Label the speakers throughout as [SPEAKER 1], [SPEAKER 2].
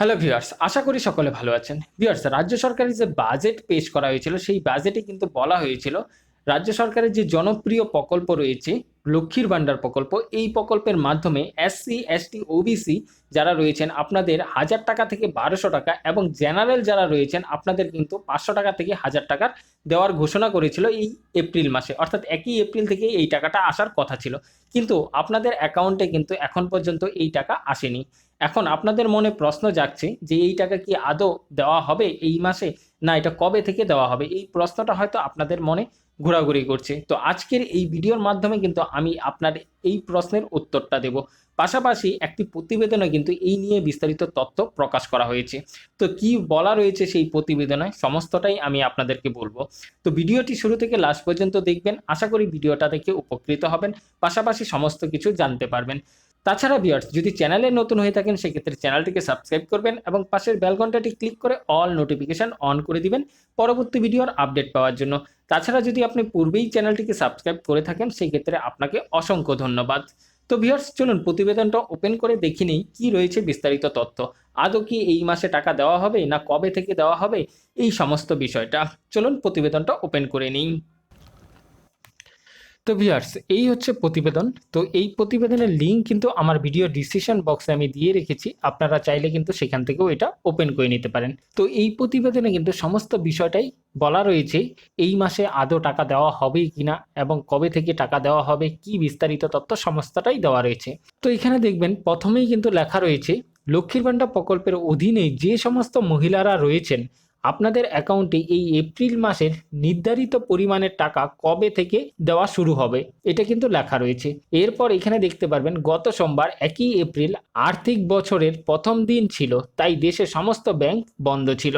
[SPEAKER 1] Hello viewers আশা করি সকলে ভালো আছেন। ভিউয়ার্স রাজ্য সরকারের যে বাজেট পেশ করা হয়েছিল, সেই বাজেটে কিন্তু বলা হয়েছিল, রাজ্য সরকারের যে জনপ্রিয় প্রকল্প রয়েছে লক্ষ্মীর ভাণ্ডার প্রকল্প। এই প্রকল্পের মাধ্যমে এসসি এসটি ওবিসি যারা রয়েছেন, আপনাদের হাজার টাকা থেকে বারোশো টাকা এবং জেনারেল যারা রয়েছেন, আপনাদের কিন্তু পাঁচশো টাকা থেকে হাজার টাকার দেওয়ার ঘোষণা করেছিল এই এপ্রিল মাসে। অর্থাৎ একই এপ্রিল থেকে এই টাকাটা আসার কথা ছিল। কিন্তু আপনাদের অ্যাকাউন্টে কিন্তু এখন পর্যন্ত এই টাকা আসেনি। এখন আপনাদের মনে প্রশ্ন জাগছে যে এই টাকা কি আদৌ দেওয়া হবে এই মাসে? না, এটা কবে থেকে দেওয়া হবে? এই প্রশ্নটা হয়তো আপনাদের মনে ঘোরাঘুরি করছে। তো আজকের এই ভিডিওর মাধ্যমে কিন্তু আমি আপনার এই প্রশ্নের উত্তরটা দেব। পাশাপাশি একটি প্রতিবেদনে কিন্তু এই নিয়ে বিস্তারিত তথ্য প্রকাশ করা হয়েছে। তো কি বলা রয়েছে সেই প্রতিবেদনে? সমস্তটাই আমি আপনাদেরকে বলব। তো ভিডিওটি শুরু থেকে লাস্ট পর্যন্ত দেখবেন। আশা করি ভিডিওটা দেখে উপকৃত হবেন। পাশাপাশি সমস্ত কিছু জানতে পারবেন। তাছাড়া ভিউয়ার্স যদি চ্যানেলে নতুন হয়ে থাকেন, সেক্ষেত্রে চ্যানেলটিকে সাবস্ক্রাইব করবেন এবং পাশের বেল ঘন্টাটি ক্লিক করে অল নোটিফিকেশন অন করে দিবেন পরবর্তী ভিডিওর আপডেট পাওয়ার জন্য। তাছাড়া যদি আপনি পূর্বেই চ্যানেলটিকে সাবস্ক্রাইব করে থাকেন সেই ক্ষেত্রে আপনাকে অসংখ্য ধন্যবাদ। তো ভিউয়ার্স চলুন প্রতিবেদনটা ওপেন করে দেখি নেই, কি রয়েছে বিস্তারিত তথ্য। আদৌ কি এই মাসে টাকা দেওয়া হবে, না কবে থেকে দেওয়া হবে, এই সমস্ত বিষয়টা। চলুন প্রতিবেদনটা ওপেন করে নিই। তো ভিউয়ার্স এই হচ্ছে প্রতিবেদন। তো এই প্রতিবেদনের লিঙ্ক কিন্তু আমার ভিডিও ডিসিশন বক্সে আমি দিয়ে রেখেছি। আপনারা চাইলে কিন্তু সেখান থেকেও এটা ওপেন করে নিতে পারেন। তো এই প্রতিবেদনে কিন্তু সমস্ত বিষয়টাই বলা রয়েছে, এই মাসে আদৌ টাকা দেওয়া হবে কিনা এবং কবে থেকে টাকা দেওয়া হবে, কি বিস্তারিত তথ্য, সমস্তটাই দেওয়া রয়েছে। তো এখানে দেখবেন, প্রথমেই কিন্তু লেখা রয়েছে, লক্ষ্মীর ভাণ্ডার প্রকল্পের অধীনে যে সমস্ত মহিলারা রয়েছেন আপনাদের অ্যাকাউন্টে এই এপ্রিল মাসের নির্ধারিত পরিমাণের টাকা কবে থেকে দেওয়া শুরু হবে, এটা কিন্তু লেখা রয়েছে। এরপর এখানে দেখতে পারবেন, গত সোমবার একই এপ্রিল আর্থিক বছরের প্রথম দিন ছিল, তাই দেশের সমস্ত ব্যাংক বন্ধ ছিল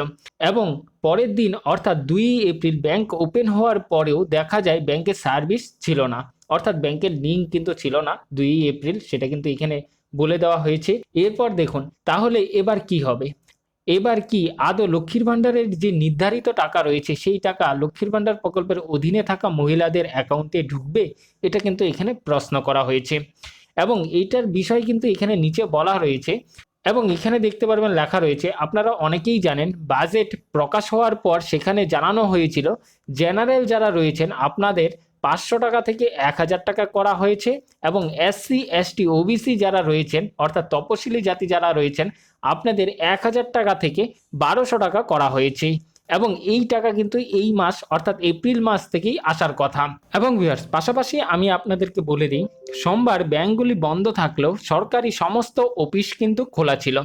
[SPEAKER 1] এবং পরের দিন অর্থাৎ দুই এপ্রিল ব্যাংক ওপেন হওয়ার পরেও দেখা যায় ব্যাংকের সার্ভিস ছিল না। অর্থাৎ ব্যাংকের লিঙ্ক কিন্তু ছিল না দুই এপ্রিল, সেটা কিন্তু এখানে বলে দেওয়া হয়েছে। এরপর দেখুন, তাহলে এবার কি হবে? এবার কি আদৌ লক্ষ্মীর ভাণ্ডারের যে নির্ধারিত টাকা রয়েছে, সেই টাকা লক্ষ্মীর ভাণ্ডার প্রকল্পের অধীনে থাকা মহিলাদের অ্যাকাউন্টে ঢুকবে? এটা কিন্তু এখানে প্রশ্ন করা হয়েছে। এবং এইটার বিষয় কিন্তু এখানে নিচে বলা রয়েছে। এবং এখানে দেখতে পারবেন লেখা রয়েছে, আপনারা অনেকেই জানেন বাজেট প্রকাশ হওয়ার পর সেখানে জানানো হয়েছিল জেনারেল যারা রয়েছেন, আপনাদের পাঁচশো টাকা থেকে এক হাজার টাকা করা হয়েছে এবং এসসি এসটি ওবিসি যারা রয়েছেন, অর্থাৎ তপশিলি জাতি যারা রয়েছেন, আপনাদের এক হাজার টাকা থেকে বারোশো টাকা করা হয়েছে। এবং এই টাকা কিন্তু এই মাস, অর্থাৎ এপ্রিল মাস থেকেই আসার কথা। এবং ভিউয়ার্স পাশাপাশি আমি আপনাদেরকে বলে দিই, সোমবার ব্যাংকগুলি বন্ধ থাকলেও সরকারি সমস্ত অফিস কিন্তু খোলা ছিল,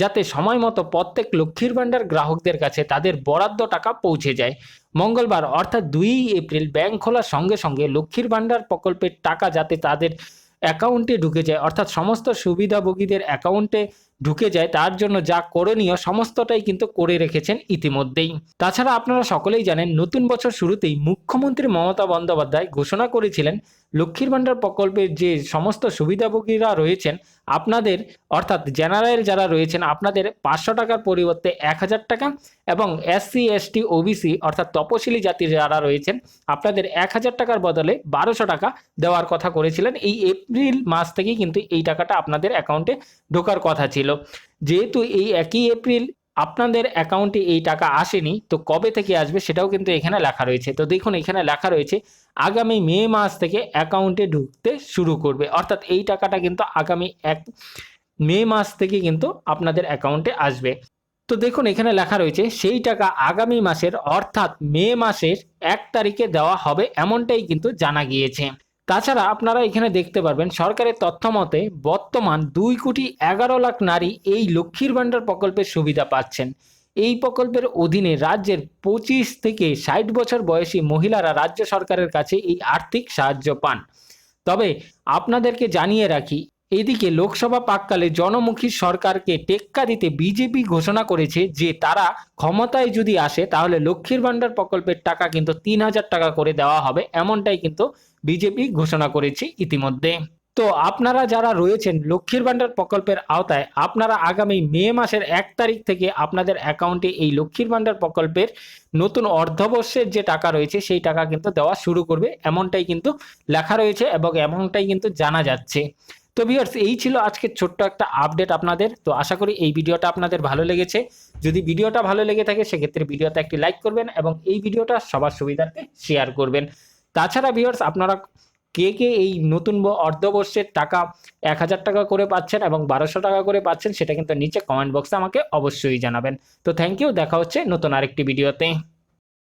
[SPEAKER 1] যাতে সময় মতো প্রত্যেক লক্ষ্মীর ভাণ্ডার গ্রাহকদের কাছে তাদের বরাদ্দ টাকা পৌঁছে যায়। মঙ্গলবার, অর্থাৎ দুই এপ্রিল, ব্যাংক খোলার সঙ্গে সঙ্গে লক্ষ্মীর ভাণ্ডার প্রকল্পের টাকা যাতে তাদের অ্যাকাউন্টে ঢুকে যায়, অর্থাৎ সমস্ত সুবিধাভোগীদের অ্যাকাউন্টে ঢুকে যায়, তার জন্য যা করণীয় সমস্তটাই কিন্তু করে রেখেছেন ইতিমধ্যেই। তাছাড়া আপনারা সকলেই জানেন, নতুন বছর শুরুতেই মুখ্যমন্ত্রী মমতা বন্দ্যোপাধ্যায় ঘোষণা করেছিলেন, লক্ষ্মীর ভাণ্ডার প্রকল্পের যে সমস্ত সুবিধাভোগীরা রয়েছেন, আপনাদের, অর্থাৎ জেনারেল যারা রয়েছেন, আপনাদের পাঁচশো টাকার পরিবর্তে এক হাজার টাকা এবং এসসি এসটি ওবিসি অর্থাৎ তপশিলি জাতির যারা রয়েছেন, আপনাদের এক হাজার টাকার বদলে বারোশো টাকা দেওয়ার কথা করেছিলেন। এই এপ্রিল মাস থেকেই কিন্তু এই টাকাটা আপনাদের অ্যাকাউন্টে ঢোকার কথা ছিল। যেহেতু এই একই এপ্রিল আপনাদের অ্যাকাউন্টে এই টাকা আসেনি, তো কবে থেকে আসবে সেটাও কিন্তু এখানে লেখা রয়েছে। তো দেখুন, এখানে লেখা রয়েছে, আগামী মে মাস থেকে অ্যাকাউন্টে ঢুকতে শুরু করবে। অর্থাৎ এই টাকাটা কিন্তু আগামী এক মে মাস থেকে কিন্তু আপনাদের অ্যাকাউন্টে আসবে। তো দেখুন, এখানে লেখা রয়েছে, সেই টাকা আগামী মাসের, অর্থাৎ মে মাসের এক তারিখে দেওয়া হবে, এমনটাই কিন্তু জানা গিয়েছে। তাছাড়া আপনারা এখানে দেখতে পারবেন, সরকারের তথ্য মতে বর্তমান দুই কোটি এগারো লাখ নারী এই লক্ষ্মীর ভাণ্ডার প্রকল্পের সুবিধা পাচ্ছেন। এই প্রকল্পের অধীনে রাজ্যের পঁচিশ থেকে ষাট বছর বয়সী মহিলারা রাজ্য সরকারের কাছে এই আর্থিক সাহায্য পান। তবে আপনাদেরকে জানিয়ে রাখি, এদিকে লোকসভা পাককালে জনমুখী সরকারকে টেক্কা দিতে বিজেপি ঘোষণা করেছে যে তারা ক্ষমতায় যদি আসে তাহলে লক্ষ্মীর ভাণ্ডার প্রকল্পের টাকা কিন্তু তিন হাজার টাকা করে দেওয়া হবে, এমনটাই কিন্তু বিজেপি ঘোষণা করেছে ইতিমধ্যে। তো আপনারা যারা রয়েছেন লক্ষ্মীর ভাণ্ডার প্রকল্পের আওতায়, আপনারা আগামী মে মাসের এক তারিখ থেকে আপনাদের অ্যাকাউন্টে এই লক্ষ্মীর ভাণ্ডার প্রকল্পের নতুন অর্ধবর্ষের যে টাকা রয়েছে, সেই টাকা কিন্তু দেওয়া শুরু করবে। এমনটাই কিন্তু লেখা রয়েছে এবং এমনটাই কিন্তু জানা যাচ্ছে। তো ভিউয়ার্স এই ছিল আজকের ছোট্ট একটা আপডেট আপনাদের। তো আশা করি এই ভিডিওটা আপনাদের ভালো লেগেছে। যদি ভিডিওটা ভালো লেগে থাকে, সেক্ষেত্রে ভিডিওতে একটি লাইক করবেন এবং এই ভিডিওটা সবার সুবিধার্থে শেয়ার করবেন। তাছাড়া ভিউয়ার্স আপনারা কে কে এই নতুন অর্ধবর্ষের টাকা এক হাজার টাকা করে পাচ্ছেন এবং বারোশো টাকা করে পাচ্ছেন, সেটা কিন্তু নিচে কমেন্ট বক্সে আমাকে অবশ্যই জানাবেন। তো থ্যাংক ইউ দেখা হচ্ছে নতুন আরেকটি ভিডিওতে